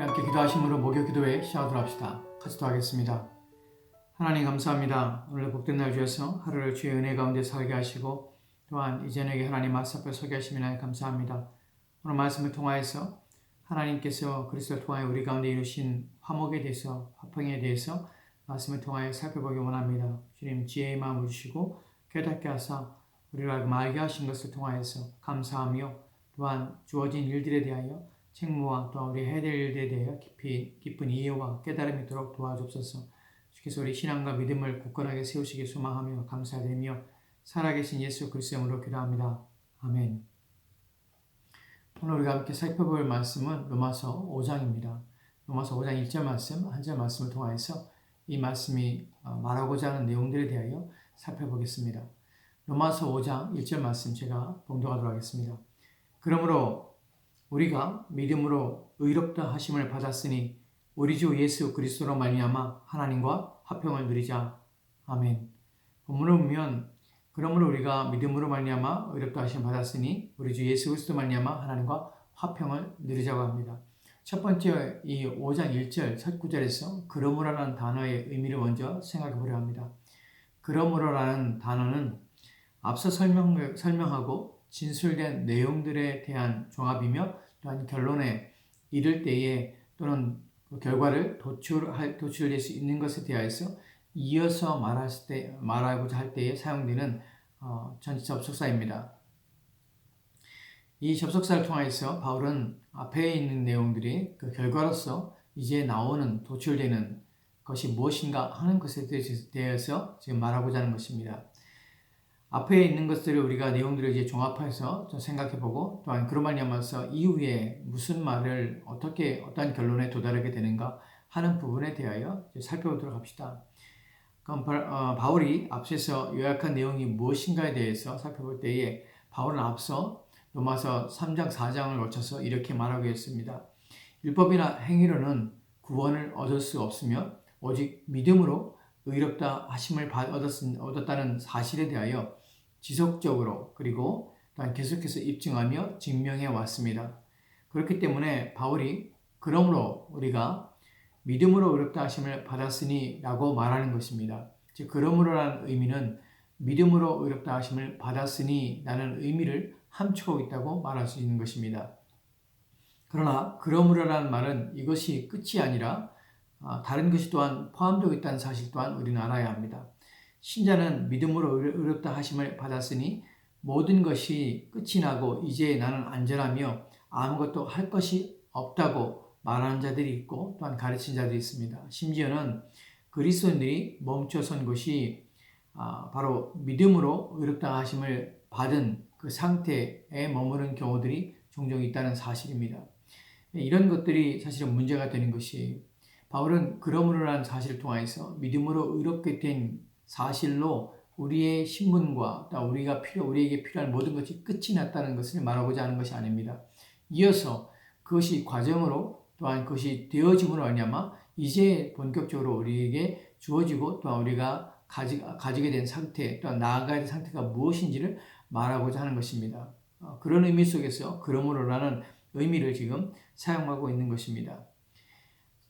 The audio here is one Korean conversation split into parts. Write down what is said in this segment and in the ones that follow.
함께 기도하심으로 목요 기도에 시작하도록 합시다. 같이 기도하겠습니다. 하나님 감사합니다. 오늘 복된 날 주셔서 하루를 주의 은혜 가운데 살게 하시고 또한 이전에게 하나님 말씀 앞에 서게 하시면 감사합니다. 오늘 말씀을 통하여서 하나님께서 그리스도 통하여 우리 가운데 이루신 화목에 대해서 화평에 대해서 말씀을 통하여 살펴보기 원합니다. 주님 지혜의 마음을 주시고 깨닫게 하사 우리가 말게 하신 것을 통하여서 감사하며 또한 주어진 일들에 대하여 책무와 또 우리 해야 될 일들에 대하여 깊이 깊은 이해와 깨달음이 있도록 도와주옵소서. 주께서 우리 신앙과 믿음을 굳건하게 세우시기 소망하며 감사드리며 살아계신 예수 그리스도의 이름으로 기도합니다. 아멘. 오늘 우리가 함께 살펴볼 말씀은 로마서 5장입니다. 로마서 5장 1절 말씀, 한 절 말씀을 통하여서 이 말씀이 말하고자 하는 내용들에 대하여 살펴보겠습니다. 로마서 5장 1절 말씀 제가 봉독하도록 하겠습니다. 그러므로 우리가 믿음으로 의롭다 하심을 받았으니 우리 주 예수 그리스도로 말미암아 하나님과 화평을 누리자. 아멘. 본문을 보면 그러므로 우리가 믿음으로 말미암아 의롭다 하심을 받았으니 우리 주 예수 그리스도 말미암아 하나님과 화평을 누리자고 합니다. 첫 번째 이 5장 1절 첫 구절에서 그러므로라는 단어의 의미를 먼저 생각해 보려 합니다. 그러므로라는 단어는 앞서 설명, 설명하고 진술된 내용들에 대한 종합이며 또한 결론에 이를 때에 또는 그 결과를 도출할, 도출될 수 있는 것에 대하여서 이어서 말할 때, 말하고자 할 때에 사용되는 어, 전체 접속사입니다. 이 접속사를 통하여서 바울은 앞에 있는 내용들이 그 결과로서 이제 나오는 도출되는 것이 무엇인가 하는 것에 대해서 지금 말하고자 하는 것입니다. 앞에 있는 것들을 우리가 내용들을 이제 종합해서 좀 생각해보고 또한 그런 말이야말서 이후에 무슨 말을 어떻게 어떤 결론에 도달하게 되는가 하는 부분에 대하여 살펴보도록 합시다. 그럼 어, 바울이 앞서서 요약한 내용이 무엇인가에 대해서 살펴볼 때에 바울은 앞서 로마서 3장 4장을 거쳐서 이렇게 말하고 있습니다. 율법이나 행위로는 구원을 얻을 수 없으며 오직 믿음으로 의롭다 하심을 얻었다는 사실에 대하여 지속적으로 그리고 또한 계속해서 입증하며 증명해 왔습니다. 그렇기 때문에 바울이 그러므로 우리가 믿음으로 의롭다 하심을 받았으니 라고 말하는 것입니다. 즉 그러므로라는 의미는 믿음으로 의롭다 하심을 받았으니 라는 의미를 함축하고 있다고 말할 수 있는 것입니다. 그러나 그러므로라는 말은 이것이 끝이 아니라 아, 다른 것이 또한 포함되어 있다는 사실 또한 우리는 알아야 합니다. 신자는 믿음으로 의롭다 하심을 받았으니 모든 것이 끝이 나고 이제 나는 안전하며 아무것도 할 것이 없다고 말하는 자들이 있고 또한 가르친 자들이 있습니다. 심지어는 그리스도인들이 멈춰선 것이 아, 바로 믿음으로 의롭다 하심을 받은 그 상태에 머무는 경우들이 종종 있다는 사실입니다. 이런 것들이 사실은 문제가 되는 것이 바울은 그러므로라는 사실을 통해서 믿음으로 의롭게 된 사실로 우리의 신분과 또 우리가 필요, 우리에게 필요한 모든 것이 끝이 났다는 것을 말하고자 하는 것이 아닙니다. 이어서 그것이 과정으로 또한 그것이 되어짐으로 말미암아 이제 본격적으로 우리에게 주어지고 또한 우리가 가지, 가지게 된 상태, 또한 나아가야 될 상태가 무엇인지를 말하고자 하는 것입니다. 어, 그런 의미 속에서 그러므로라는 의미를 지금 사용하고 있는 것입니다.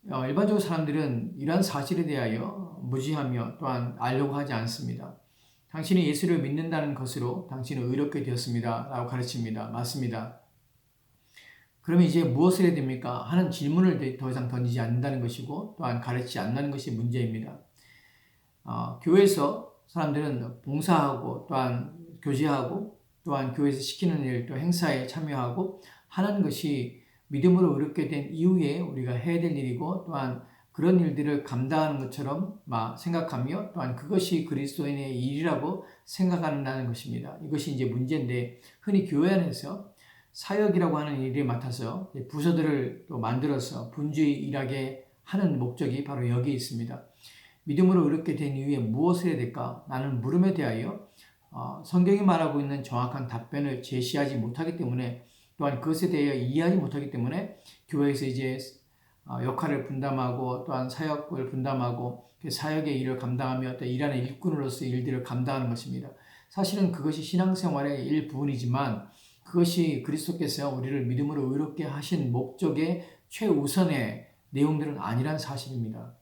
어, 일반적으로 사람들은 이러한 사실에 대하여 무지하며 또한 알려고 하지 않습니다. 당신이 예수를 믿는다는 것으로 당신은 의롭게 되었습니다. 라고 가르칩니다. 맞습니다. 그러면 이제 무엇을 해야 됩니까? 하는 질문을 더 이상 던지지 않는다는 것이고 또한 가르치지 않는 것이 문제입니다. 어, 교회에서 사람들은 봉사하고 또한 교제하고 또한 교회에서 시키는 일, 또 행사에 참여하고 하는 것이 믿음으로 의롭게 된 이후에 우리가 해야 될 일이고 또한 그런 일들을 감당하는 것처럼 생각하며 또한 그것이 그리스도인의 일이라고 생각한다는 것입니다. 이것이 이제 문제인데 흔히 교회 안에서 사역이라고 하는 일을 맡아서 부서들을 또 만들어서 분주히 일하게 하는 목적이 바로 여기 있습니다. 믿음으로 의롭게 된 이후에 무엇을 해야 될까? 나는 물음에 대하여 어, 성경이 말하고 있는 정확한 답변을 제시하지 못하기 때문에 또한 그것에 대해 이해하지 못하기 때문에 교회에서 이제 어, 역할을 분담하고 또한 사역을 분담하고 그 사역의 일을 감당하며 또 일하는 일꾼으로서 일들을 감당하는 것입니다. 사실은 그것이 신앙생활의 일부분이지만 그것이 그리스도께서 우리를 믿음으로 의롭게 하신 목적의 최우선의 내용들은 아니란 사실입니다.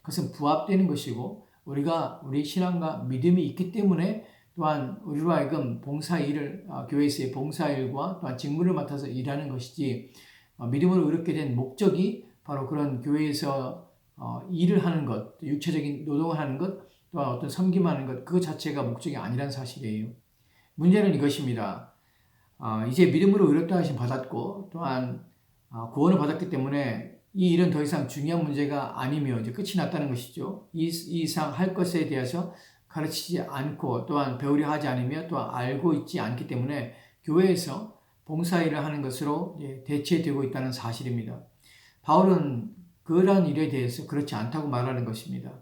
그것은 부합되는 것이고 우리가 우리 신앙과 믿음이 있기 때문에 또한 우리로 하여금 봉사 일을 어, 교회에서의 봉사 일과 또한 직무를 맡아서 일하는 것이지 어, 믿음으로 의롭게 된 목적이 바로 그런 교회에서 어, 일을 하는 것, 육체적인 노동을 하는 것, 또한 어떤 섬김하는 것, 그 자체가 목적이 아니란 사실이에요. 문제는 이것입니다. 이제 믿음으로 의롭다 하심 받았고 또한 구원을 받았기 때문에 이 일은 더 이상 중요한 문제가 아니며 이제 끝이 났다는 것이죠. 이, 이 이상 할 것에 대해서 가르치지 않고 또한 배우려 하지 않으며 또 알고 있지 않기 때문에 교회에서 봉사일을 하는 것으로 대체되고 있다는 사실입니다. 바울은 그러한 일에 대해서 그렇지 않다고 말하는 것입니다.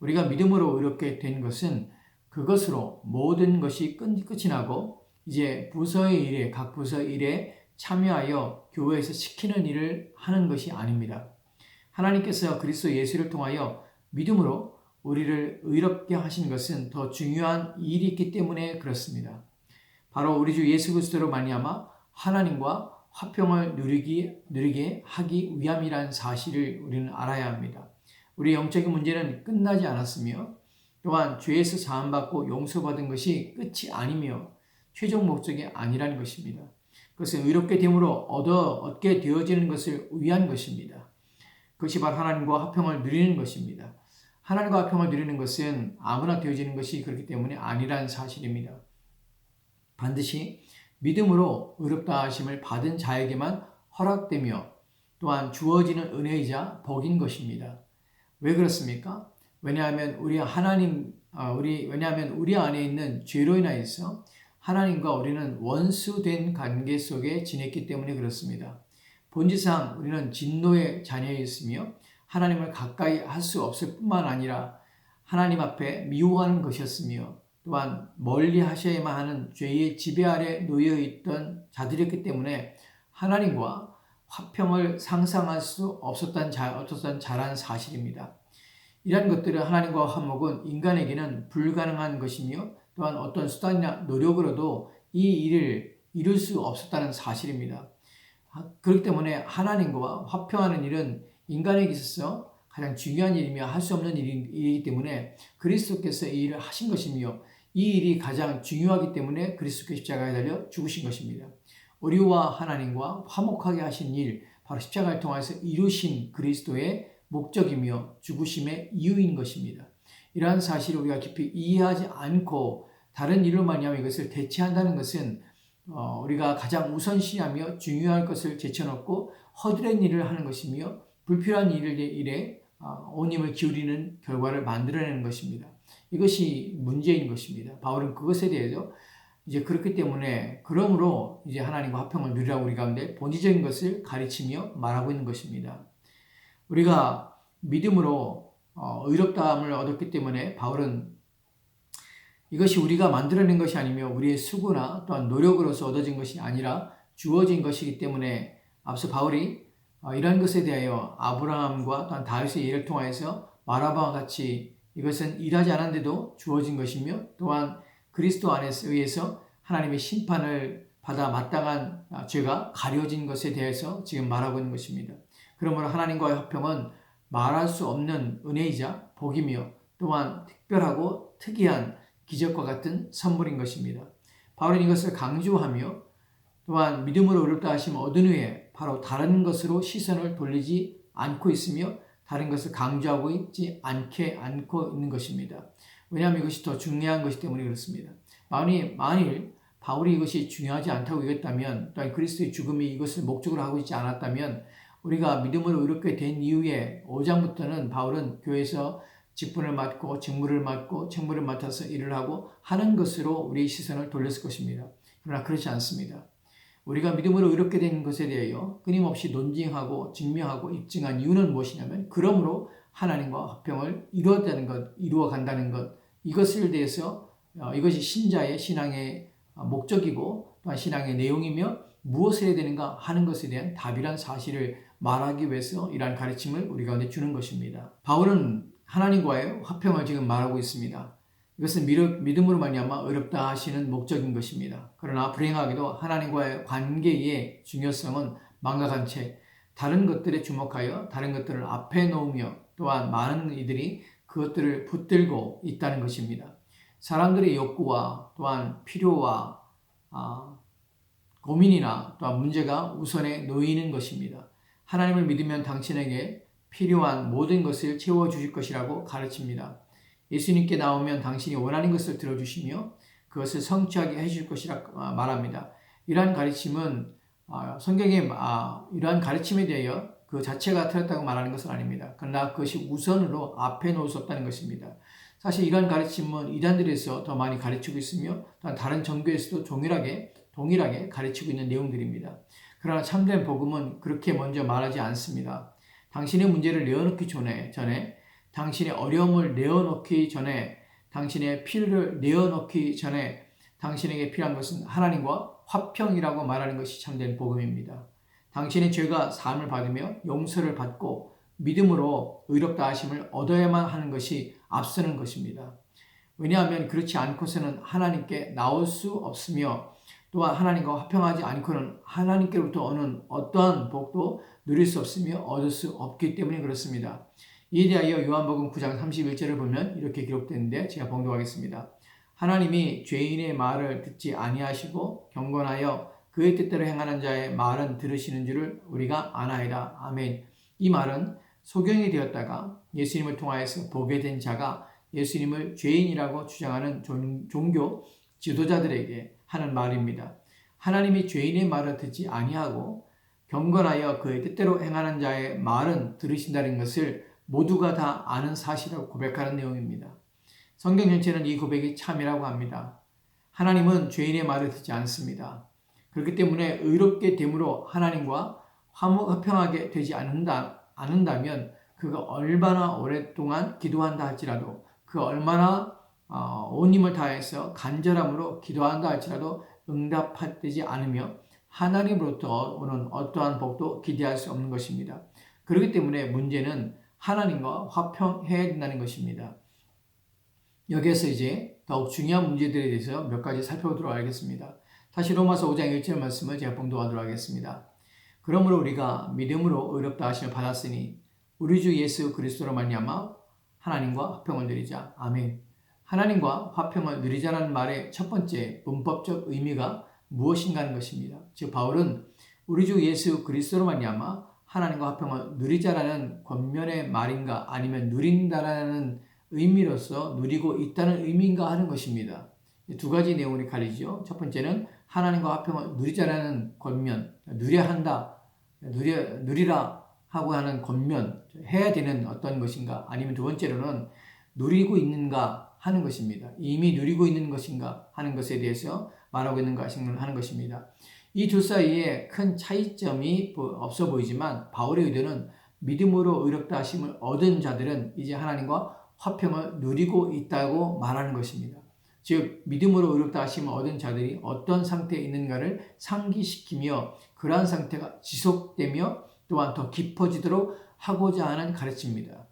우리가 믿음으로 의롭게 된 것은 그것으로 모든 것이 끝, 끝이 나고 이제 부서의 일에 각 부서 일에 참여하여 교회에서 시키는 일을 하는 것이 아닙니다. 하나님께서 그리스도 예수를 통하여 믿음으로 우리를 의롭게 하신 것은 더 중요한 일이 있기 때문에 그렇습니다. 바로 우리 주 예수 그리스도로 말미암아 하나님과 화평을 누리기, 누리게 하기 위함이라는 사실을 우리는 알아야 합니다. 우리 영적인 문제는 끝나지 않았으며 또한 죄에서 사함받고 용서받은 것이 끝이 아니며 최종 목적이 아니라는 것입니다. 그것은 의롭게 됨으로 얻어 얻게 되어지는 것을 위한 것입니다. 그것이 바로 하나님과 화평을 누리는 것입니다. 하나님과 화평을 누리는 것은 아무나 되어지는 것이 그렇기 때문에 아니라는 사실입니다. 반드시 믿음으로 의롭다 하심을 받은 자에게만 허락되며 또한 주어지는 은혜이자 복인 것입니다. 왜 그렇습니까? 왜냐하면 우리 하나님 아, 우리 왜냐하면 우리 안에 있는 죄로 인하여서 하나님과 우리는 원수된 관계 속에 지냈기 때문에 그렇습니다. 본질상 우리는 진노의 자녀였으며 하나님을 가까이 할 수 없을 뿐만 아니라 하나님 앞에 미워하는 것이었으며 또한 멀리 하셔야만 하는 죄의 지배 아래 놓여 있던 자들이었기 때문에 하나님과 화평을 상상할 수 없었던 자, 없었던 자란 사실입니다. 이러한 것들은 하나님과 화목은 인간에게는 불가능한 것이며 또한 어떤 수단이나 노력으로도 이 일을 이룰 수 없었다는 사실입니다. 그렇기 때문에 하나님과 화평하는 일은 인간에게 있어서 가장 중요한 일이며 할 수 없는 일이기 때문에 그리스도께서 이 일을 하신 것이며 이 일이 가장 중요하기 때문에 그리스도께 십자가에 달려 죽으신 것입니다. 우리와 하나님과 화목하게 하신 일, 바로 십자가를 통해서 이루신 그리스도의 목적이며 죽으심의 이유인 것입니다. 이러한 사실을 우리가 깊이 이해하지 않고 다른 일로 말미암아 이것을 대체한다는 것은 어, 우리가 가장 우선시하며 중요한 것을 제쳐놓고 허드렛 일을 하는 것이며 불필요한 일에 어, 온 힘을 기울이는 결과를 만들어내는 것입니다. 이것이 문제인 것입니다. 바울은 그것에 대해서 이제 그렇기 때문에 그러므로 이제 하나님과 화평을 누리라고 우리 가운데 본질적인 것을 가르치며 말하고 있는 것입니다. 우리가 믿음으로 어, 의롭다함을 얻었기 때문에 바울은 이것이 우리가 만들어낸 것이 아니며 우리의 수고나 또한 노력으로서 얻어진 것이 아니라 주어진 것이기 때문에 앞서 바울이 어, 이런 것에 대하여 아브라함과 또한 다윗의 예를 통하여서 말하바와 같이 이것은 일하지 않았는데도 주어진 것이며 또한 그리스도 안에 의해서 하나님의 심판을 받아 마땅한 아, 죄가 가려진 것에 대해서 지금 말하고 있는 것입니다. 그러므로 하나님과의 화평은 말할 수 없는 은혜이자 복이며 또한 특별하고 특이한 기적과 같은 선물인 것입니다. 바울은 이것을 강조하며 또한 믿음으로 의롭다 하심 얻은 후에 바로 다른 것으로 시선을 돌리지 않고 있으며 다른 것을 강조하고 있지 않게 않고 있는 것입니다. 왜냐하면 이것이 더 중요한 것이기 때문에 그렇습니다. 만일, 만일 바울이 이것이 중요하지 않다고 여겼다면 또한 그리스도의 죽음이 이것을 목적으로 하고 있지 않았다면 우리가 믿음으로 의롭게 된 이후에 5장부터는 바울은 교회에서 직분을 맡고 직무를 맡고 책무를 맡아서 일을 하고 하는 것으로 우리 시선을 돌렸을 것입니다. 그러나 그렇지 않습니다. 우리가 믿음으로 의롭게 된 것에 대하여 끊임없이 논증하고 증명하고 입증한 이유는 무엇이냐면 그러므로 하나님과 화평을 이루었다는 것, 이루어 간다는 것 이것을 대해서 어, 이것이 신자의 신앙의 목적이고 또한 신앙의 내용이며 무엇을 해야 되는가 하는 것에 대한 답이란 사실을 말하기 위해서 이러한 가르침을 우리 가운데 주는 것입니다. 바울은 하나님과의 화평을 지금 말하고 있습니다. 이것은 믿음으로 말미암아 어렵다 하시는 목적인 것입니다. 그러나 불행하게도 하나님과의 관계의 중요성은 망각한 채 다른 것들에 주목하여 다른 것들을 앞에 놓으며 또한 많은 이들이 그것들을 붙들고 있다는 것입니다. 사람들의 욕구와 또한 필요와 아, 고민이나 또한 문제가 우선에 놓이는 것입니다. 하나님을 믿으면 당신에게 필요한 모든 것을 채워 주실 것이라고 가르칩니다. 예수님께 나오면 당신이 원하는 것을 들어주시며 그것을 성취하게 해줄 것이라 말합니다. 이러한 가르침은 아, 성경의 아, 이러한 가르침에 대하여 그 자체가 틀렸다고 말하는 것은 아닙니다. 그러나 그것이 우선으로 앞에 놓을 수 없다는 것입니다. 사실 이러한 가르침은 이단들에서 더 많이 가르치고 있으며 또한 다른 종교에서도 동일하게 동일하게 가르치고 있는 내용들입니다. 그러나 참된 복음은 그렇게 먼저 말하지 않습니다. 당신의 문제를 내어놓기 전에, 전에 당신의 어려움을 내어놓기 전에 당신의 필요를 내어놓기 전에 당신에게 필요한 것은 하나님과 화평이라고 말하는 것이 참된 복음입니다. 당신의 죄가 사함을 받으며 용서를 받고 믿음으로 의롭다 하심을 얻어야만 하는 것이 앞서는 것입니다. 왜냐하면 그렇지 않고서는 하나님께 나올 수 없으며 또한 하나님과 화평하지 않고는 하나님께로부터 오는 어떠한 복도 누릴 수 없으며 얻을 수 없기 때문에 그렇습니다. 이에 대하여 요한복음 9장 31절을 보면 이렇게 기록되는데 제가 봉독하겠습니다. 하나님이 죄인의 말을 듣지 아니하시고 경건하여 그의 뜻대로 행하는 자의 말은 들으시는 줄을 우리가 아나이다. 아멘. 이 말은 소경이 되었다가 예수님을 통하여서 보게 된 자가 예수님을 죄인이라고 주장하는 종교 지도자들에게 하는 말입니다. 하나님이 죄인의 말을 듣지 아니하고 경건하여 그의 뜻대로 행하는 자의 말은 들으신다는 것을 모두가 다 아는 사실이라고 고백하는 내용입니다. 성경 전체는 이 고백이 참이라고 합니다. 하나님은 죄인의 말을 듣지 않습니다. 그렇기 때문에 의롭게 됨으로 하나님과 화평하게 되지 않는다, 않는다면 그가 얼마나 오랫동안 기도한다 할지라도 그 얼마나 어, 온 힘을 다해서 간절함으로 기도한다 할지라도 응답되지 않으며 하나님으로부터 오는 어떠한 복도 기대할 수 없는 것입니다. 그렇기 때문에 문제는 하나님과 화평해야 된다는 것입니다. 여기에서 이제 더욱 중요한 문제들에 대해서 몇 가지 살펴보도록 하겠습니다. 다시 로마서 5장 1절 말씀을 제가 봉독하도록 하겠습니다. 그러므로 우리가 믿음으로 의롭다 하심을 받았으니 우리 주 예수 그리스도로 말미암아 하나님과 화평을 누리자. 아멘. 하나님과 화평을 누리자라는 말의 첫 번째 문법적 의미가 무엇인가 하는 것입니다. 즉 바울은 우리 주 예수 그리스도로 말미암아 하나님과 화평을 누리자라는 권면의 말인가 아니면 누린다라는 의미로서 누리고 있다는 의미인가 하는 것입니다. 두 가지 내용이 가리죠. 첫 번째는 하나님과 화평을 누리자라는 권면, 누려야 한다, 누려, 누리라 하고 하는 권면, 해야 되는 어떤 것인가 아니면 두 번째로는 누리고 있는가 하는 것입니다. 이미 누리고 있는 것인가 하는 것에 대해서 말하고 있는 것인가 하는 것입니다. 이 두 사이에 큰 차이점이 없어 보이지만 바울의 의도는 믿음으로 의롭다 하심을 얻은 자들은 이제 하나님과 화평을 누리고 있다고 말하는 것입니다. 즉 믿음으로 의롭다 하심을 얻은 자들이 어떤 상태에 있는가를 상기시키며 그러한 상태가 지속되며 또한 더 깊어지도록 하고자 하는 가르침입니다.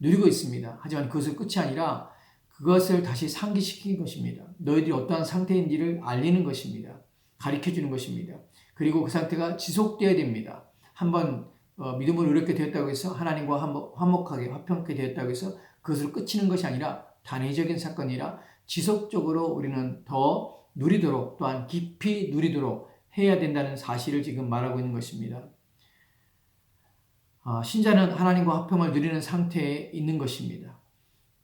누리고 있습니다. 하지만 그것을 끝이 아니라 그것을 다시 상기시키는 것입니다. 너희들이 어떠한 상태인지를 알리는 것입니다. 가르쳐 주는 것입니다. 그리고 그 상태가 지속되어야 됩니다. 한번 어, 믿음으로 이렇게 되었다고 해서 하나님과 화목하게 화평하게 되었다고 해서 그것을 끝이는 것이 아니라 단회적인 사건이라 지속적으로 우리는 더 누리도록 또한 깊이 누리도록 해야 된다는 사실을 지금 말하고 있는 것입니다. 어, 신자는 하나님과 화평을 누리는 상태에 있는 것입니다.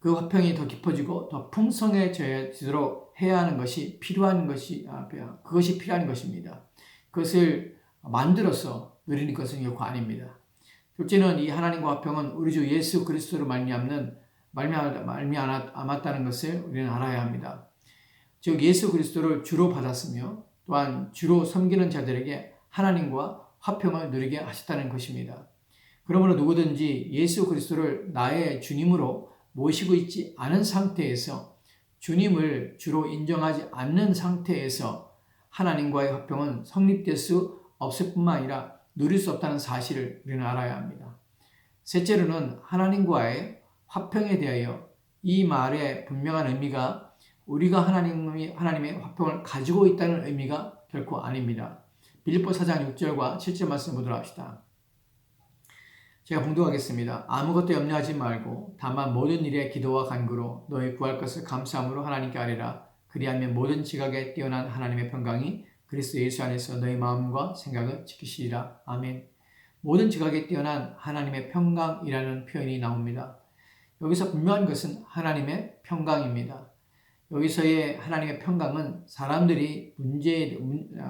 그 화평이 더 깊어지고 더 풍성해지도록 해야 하는 것이 필요한 것이 아, 그것이 필요한 것입니다. 그것을 만들어서 누리는 것은 결코 아닙니다. 둘째는 이 하나님과 화평은 우리 주 예수 그리스도로 말미암는 말미암았다는 것을 우리는 알아야 합니다. 즉 예수 그리스도를 주로 받았으며 또한 주로 섬기는 자들에게 하나님과 화평을 누리게 하셨다는 것입니다. 그러므로 누구든지 예수 그리스도를 나의 주님으로 모시고 있지 않은 상태에서 주님을 주로 인정하지 않는 상태에서 하나님과의 화평은 성립될 수 없을 뿐만 아니라 누릴 수 없다는 사실을 우리는 알아야 합니다. 셋째로는 하나님과의 화평에 대하여 이 말의 분명한 의미가 우리가 하나님이, 하나님의 화평을 가지고 있다는 의미가 결코 아닙니다. 빌립보 4장 6절과 7절 말씀 보도록 합시다. 제가 봉독하겠습니다. 아무것도 염려하지 말고 다만 모든 일에 기도와 간구로 너희 구할 것을 감사함으로 하나님께 아뢰라. 그리하면 모든 지각에 뛰어난 하나님의 평강이 그리스도 예수 안에서 너희 마음과 생각을 지키시리라. 아멘. 모든 지각에 뛰어난 하나님의 평강이라는 표현이 나옵니다. 여기서 분명한 것은 하나님의 평강입니다. 여기서의 하나님의 평강은 사람들이 문제,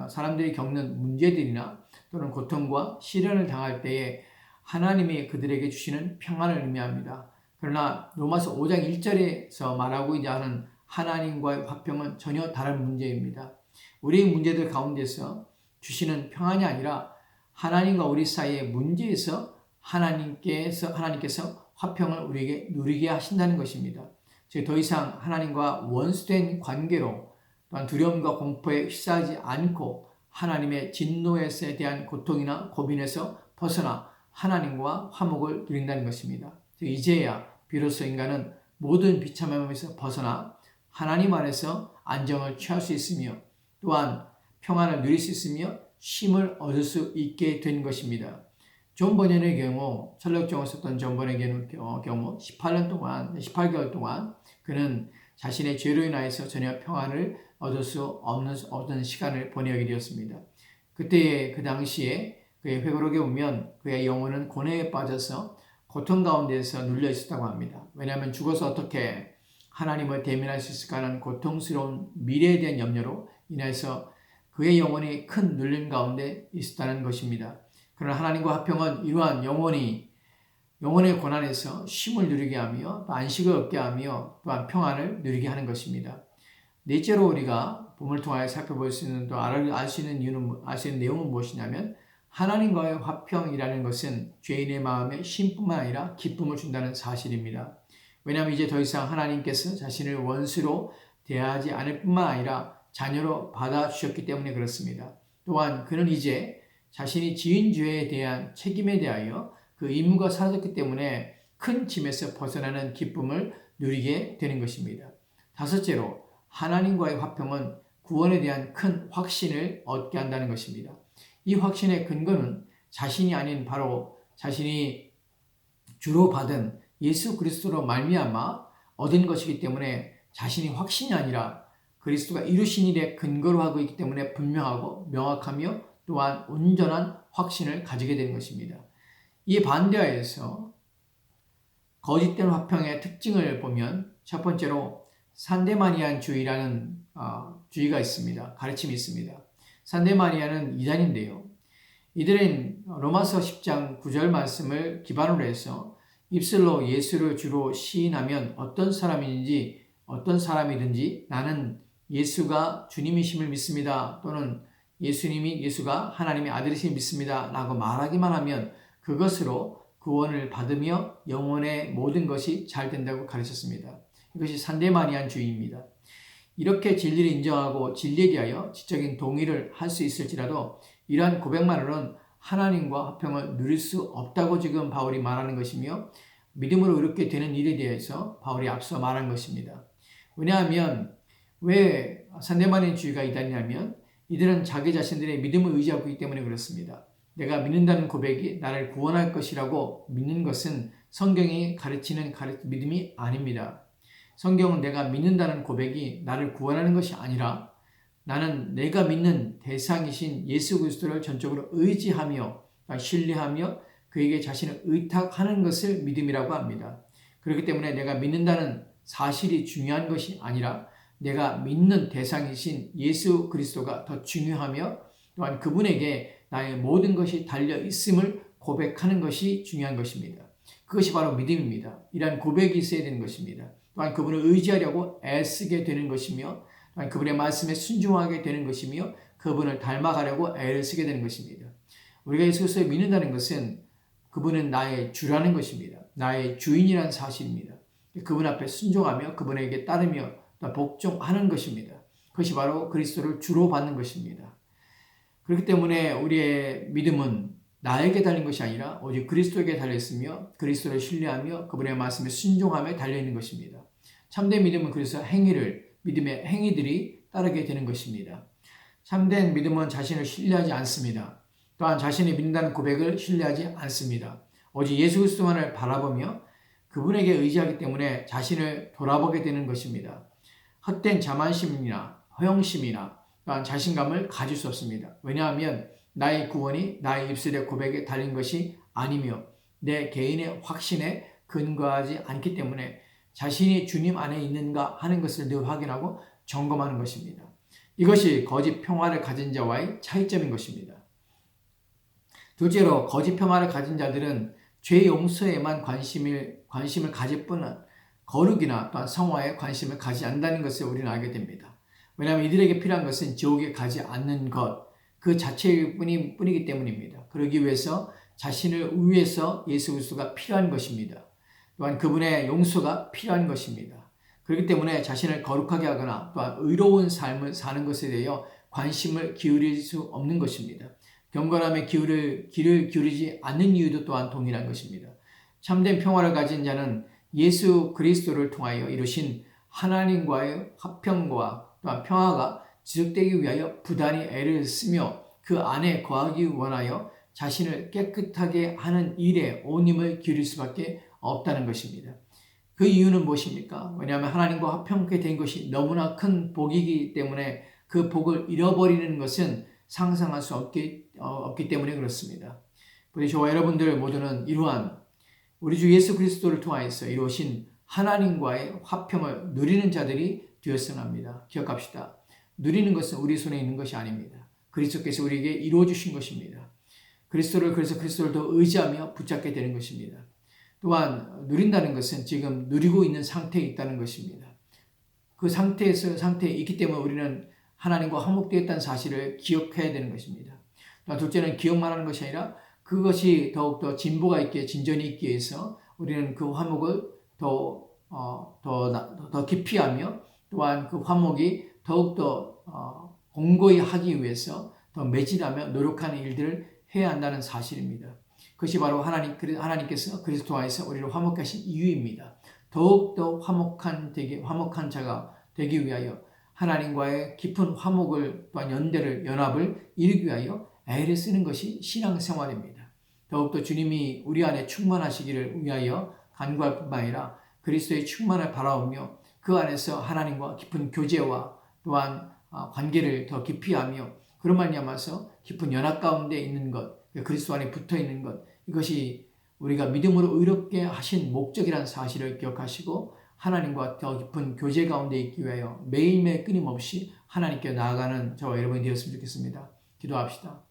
사람들이 겪는 문제들이나 또는 고통과 시련을 당할 때에 하나님이 그들에게 주시는 평안을 의미합니다. 그러나 로마서 5장 1절에서 말하고 있지 않은 하나님과의 화평은 전혀 다른 문제입니다. 우리의 문제들 가운데서 주시는 평안이 아니라 하나님과 우리 사이의 문제에서 하나님께서 하나님께서 화평을 우리에게 누리게 하신다는 것입니다. 즉 더 이상 하나님과 원수된 관계로 또한 두려움과 공포에 휩싸이지 않고 하나님의 진노에 대한 고통이나 고민에서 벗어나 하나님과 화목을 누린다는 것입니다. 이제야 비로소 인간은 모든 비참함에서 벗어나 하나님 안에서 안정을 취할 수 있으며 또한 평안을 누릴 수 있으며 쉼을 얻을 수 있게 된 것입니다. 존 버년의 경우 철력종을 썼던 존 버년의 경우 18년 동안 18개월 동안 그는 자신의 죄로 인하여서 전혀 평안을 얻을 수 없는 어떤 시간을 보내게 되었습니다. 그때 그 당시에 그의 회고록에 보면 그의 영혼은 고뇌에 빠져서 고통 가운데서 눌려 있었다고 합니다. 왜냐하면 죽어서 어떻게 하나님을 대면할 수 있을까 하는 고통스러운 미래에 대한 염려로 인해서 그의 영혼이 큰 눌림 가운데 있었다는 것입니다. 그러나 하나님과 화평은 이러한 영혼이 영혼의 고난에서 쉼을 누리게 하며 또 안식을 얻게 하며 또한 평안을 누리게 하는 것입니다. 넷째로 우리가 봄을 통하여 살펴볼 수 있는 또 알 수 있는 이유는 알 수 있는 내용은 무엇이냐면 하나님과의 화평이라는 것은 죄인의 마음에 쉼뿐만 아니라 기쁨을 준다는 사실입니다. 왜냐하면 이제 더 이상 하나님께서 자신을 원수로 대하지 않을 뿐만 아니라 자녀로 받아주셨기 때문에 그렇습니다. 또한 그는 이제 자신이 지은 죄에 대한 책임에 대하여 그 임무가 사라졌기 때문에 큰 짐에서 벗어나는 기쁨을 누리게 되는 것입니다. 다섯째로 하나님과의 화평은 구원에 대한 큰 확신을 얻게 한다는 것입니다. 이 확신의 근거는 자신이 아닌 바로 자신이 주로 받은 예수 그리스도로 말미암아 얻은 것이기 때문에 자신이 확신이 아니라 그리스도가 이루신 일의 근거로 하고 있기 때문에 분명하고 명확하며 또한 온전한 확신을 가지게 되는 것입니다. 이 반대하에서 거짓된 화평의 특징을 보면 첫 번째로 산데마니안 주의라는 어, 주의가 있습니다. 가르침이 있습니다. 산데마니아는 이단인데요. 이들은 로마서 10장 9절 말씀을 기반으로 해서 입술로 예수를 주로 시인하면 어떤 사람인지 어떤 사람이든지 나는 예수가 주님이심을 믿습니다. 또는 예수님이 예수가 하나님의 아들이심을 믿습니다. 라고 말하기만 하면 그것으로 구원을 받으며 영혼의 모든 것이 잘 된다고 가르쳤습니다. 이것이 산데마니안 주의입니다. 이렇게 진리를 인정하고 진리에 대하여 지적인 동의를 할 수 있을지라도 이러한 고백만으로는 하나님과 화평을 누릴 수 없다고 지금 바울이 말하는 것이며 믿음으로 이렇게 되는 일에 대해서 바울이 앞서 말한 것입니다. 왜냐하면 왜 산데마니안 주의가 이다냐면 이들은 자기 자신들의 믿음을 의지하고 있기 때문에 그렇습니다. 내가 믿는다는 고백이 나를 구원할 것이라고 믿는 것은 성경이 가르치는 믿음이 아닙니다. 성경은 내가 믿는다는 고백이 나를 구원하는 것이 아니라 나는 내가 믿는 대상이신 예수 그리스도를 전적으로 의지하며 신뢰하며 그에게 자신을 의탁하는 것을 믿음이라고 합니다. 그렇기 때문에 내가 믿는다는 사실이 중요한 것이 아니라 내가 믿는 대상이신 예수 그리스도가 더 중요하며 또한 그분에게 나의 모든 것이 달려 있음을 고백하는 것이 중요한 것입니다. 그것이 바로 믿음입니다. 이러한 고백이 있어야 되는 것입니다. 또한 그분을 의지하려고 애쓰게 되는 것이며 또한 그분의 말씀에 순종하게 되는 것이며 그분을 닮아가려고 애를 쓰게 되는 것입니다. 우리가 예수 그리스도를 믿는다는 것은 그분은 나의 주라는 것입니다. 나의 주인이라는 사실입니다. 그분 앞에 순종하며 그분에게 따르며 복종하는 것입니다. 그것이 바로 그리스도를 주로 받는 것입니다. 그렇기 때문에 우리의 믿음은 나에게 달린 것이 아니라 오직 그리스도에게 달려있으며 그리스도를 신뢰하며 그분의 말씀에 순종하며 달려 있는 것입니다. 참된 믿음은 그래서 행위를 믿음의 행위들이 따르게 되는 것입니다. 참된 믿음은 자신을 신뢰하지 않습니다. 또한 자신이 믿는다는 고백을 신뢰하지 않습니다. 오직 예수 그리스도만을 바라보며 그분에게 의지하기 때문에 자신을 돌아보게 되는 것입니다. 헛된 자만심이나 허영심이나 또한 자신감을 가질 수 없습니다. 왜냐하면 나의 구원이 나의 입술의 고백에 달린 것이 아니며 내 개인의 확신에 근거하지 않기 때문에 자신이 주님 안에 있는가 하는 것을 늘 확인하고 점검하는 것입니다. 이것이 거짓 평화를 가진 자와의 차이점인 것입니다. 둘째로 거짓 평화를 가진 자들은 죄 용서에만 관심을, 관심을 가질 뿐은 거룩이나 또한 성화에 관심을 가지 않는다는 것을 우리는 알게 됩니다. 왜냐하면 이들에게 필요한 것은 지옥에 가지 않는 것, 그 자체일 뿐이, 뿐이기 때문입니다. 그러기 위해서 자신을 위해서 예수 그리스도가 필요한 것입니다. 또한 그분의 용서가 필요한 것입니다. 그렇기 때문에 자신을 거룩하게 하거나 또한 의로운 삶을 사는 것에 대하여 관심을 기울일 수 없는 것입니다. 경건함에 기울을, 길을 기울이지 않는 이유도 또한 동일한 것입니다. 참된 평화를 가진 자는 예수 그리스도를 통하여 이루신 하나님과의 화평과 또한 평화가 지속되기 위하여 부단히 애를 쓰며 그 안에 거하기 원하여 자신을 깨끗하게 하는 일에 온 힘을 기울일 수밖에 없다는 것입니다. 그 이유는 무엇입니까? 왜냐하면 하나님과 화평케 된 것이 너무나 큰 복이기 때문에 그 복을 잃어버리는 것은 상상할 수 없기, 어, 없기 때문에 그렇습니다. 우리 저와 여러분들 모두는 이러한 우리 주 예수 그리스도를 통하여서 이루신 하나님과의 화평을 누리는 자들이 되었으면 합니다. 기억합시다. 누리는 것은 우리 손에 있는 것이 아닙니다. 그리스도께서 우리에게 이루어 주신 것입니다. 그리스도를 그래서 그리스도를 더 의지하며 붙잡게 되는 것입니다. 또한 누린다는 것은 지금 누리고 있는 상태에 있다는 것입니다. 그 상태에서 상태에 있기 때문에 우리는 하나님과 화목되었다는 사실을 기억해야 되는 것입니다. 또 둘째는 기억만 하는 것이 아니라 그것이 더욱더 진보가 있게 진전이 있기 위해서 우리는 그 화목을 더, 어, 더, 더 깊이 하며 또한 그 화목이 더욱더 어, 공고히 하기 위해서 더 매진하며 노력하는 일들을 해야 한다는 사실입니다. 그것이 바로 하나님, 하나님께서 그리스도 안에서 우리를 화목케 하신 이유입니다. 더욱더 화목한 되기, 화목한 자가 되기 위하여 하나님과의 깊은 화목을 또한 연대를 연합을 이루기 위하여 애를 쓰는 것이 신앙생활입니다. 더욱더 주님이 우리 안에 충만하시기를 위하여 간구할 뿐만 아니라 그리스도의 충만을 바라오며 그 안에서 하나님과 깊은 교제와 또한 아, 관계를 더 깊이 하며 그런 말미암아서 깊은 연합 가운데 있는 것, 그리스도 안에 붙어 있는 것 이것이 우리가 믿음으로 의롭게 하신 목적이라는 사실을 기억하시고 하나님과 더 깊은 교제 가운데 있기 위하여 매일매일 끊임없이 하나님께 나아가는 저와 여러분이 되었으면 좋겠습니다. 기도합시다.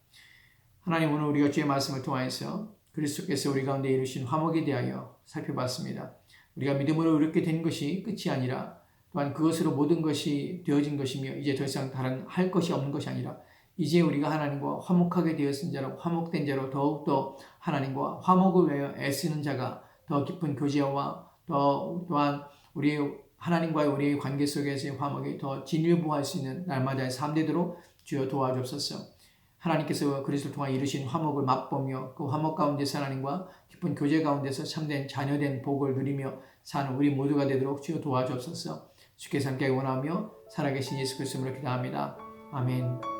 하나님 오늘 우리가 주의 말씀을 통하여서 그리스도께서 우리 가운데 이루신 화목에 대하여 살펴봤습니다. 우리가 믿음으로 의롭게 된 것이 끝이 아니라 또한 그것으로 모든 것이 되어진 것이며 이제 더 이상 다른 할 것이 없는 것이 아니라 이제 우리가 하나님과 화목하게 되었은 자로 화목된 자로 더욱더 하나님과 화목을 위하여 애쓰는 자가 더 깊은 교제와 더 또한 우리 하나님과의 우리의 관계 속에서의 화목이 더 진일보할 수 있는 날마다의 삶 되도록 주여 도와주옵소서. 하나님께서 그리스도를 통해 이루신 화목을 맛보며 그 화목 가운데서 하나님과 깊은 교제 가운데서 참된 자녀된 복을 누리며 사는 우리 모두가 되도록 주여 도와주옵소서. 주께서 함께 원하며 살아계신 예수 그리스도로 기도합니다. 아멘.